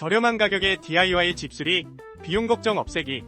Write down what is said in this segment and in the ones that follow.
저렴한 가격의 DIY 집수리, 비용 걱정 없애기.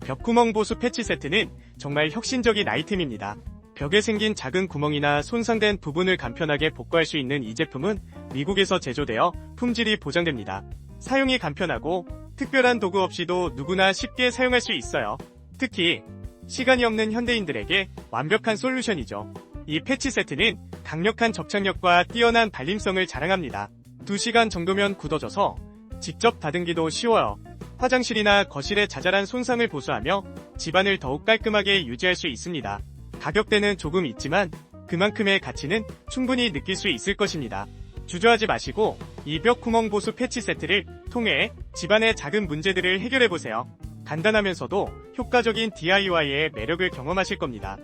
벽구멍 보수 패치 세트는 정말 혁신적인 아이템입니다. 벽에 생긴 작은 구멍이나 손상된 부분을 간편하게 복구할 수 있는 이 제품은 미국에서 제조되어 품질이 보장됩니다. 사용이 간편하고 특별한 도구 없이도 누구나 쉽게 사용할 수 있어요. 특히 시간이 없는 현대인들에게 완벽한 솔루션이죠. 이 패치 세트는 강력한 접착력과 뛰어난 발림성을 자랑합니다. 2시간 정도면 굳어져서 직접 다듬기도 쉬워요. 화장실이나 거실의 자잘한 손상을 보수하며 집안을 더욱 깔끔하게 유지할 수 있습니다. 가격대는 조금 있지만 그만큼의 가치는 충분히 느낄 수 있을 것입니다. 주저하지 마시고 이벽 구멍 보수 패치 세트를 통해 집안의 작은 문제들을 해결해 보세요. 간단하면서도 효과적인 DIY의 매력을 경험하실 겁니다.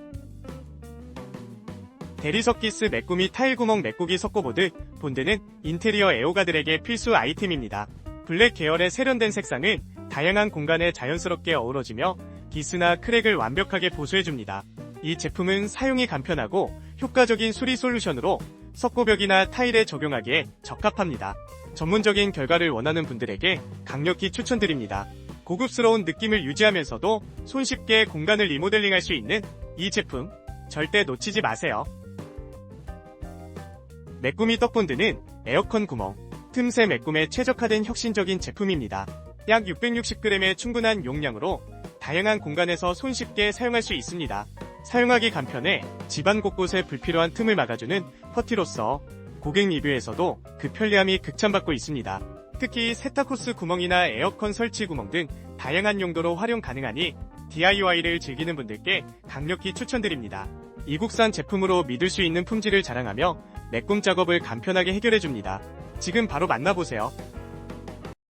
대리석 기스 메꾸미 타일 구멍 메꾸기 석고보드 본드는 인테리어 애호가들에게 필수 아이템입니다. 블랙 계열의 세련된 색상은 다양한 공간에 자연스럽게 어우러지며 기스나 크랙을 완벽하게 보수해줍니다. 이 제품은 사용이 간편하고 효과적인 수리 솔루션으로 석고벽이나 타일에 적용하기에 적합합니다. 전문적인 결과를 원하는 분들에게 강력히 추천드립니다. 고급스러운 느낌을 유지하면서도 손쉽게 공간을 리모델링할 수 있는 이 제품 절대 놓치지 마세요. 메꾸미 떡본드는 에어컨 구멍, 틈새 메꿈에 최적화된 혁신적인 제품입니다. 약 660g의 충분한 용량으로 다양한 공간에서 손쉽게 사용할 수 있습니다. 사용하기 간편해 집안 곳곳에 불필요한 틈을 막아주는 퍼티로서 고객 리뷰에서도 그 편리함이 극찬받고 있습니다. 특히 세탁 호스 구멍이나 에어컨 설치 구멍 등 다양한 용도로 활용 가능하니 DIY를 즐기는 분들께 강력히 추천드립니다. 이국산 제품으로 믿을 수 있는 품질을 자랑하며 메꿈 작업을 간편하게 해결해줍니다. 지금 바로 만나보세요.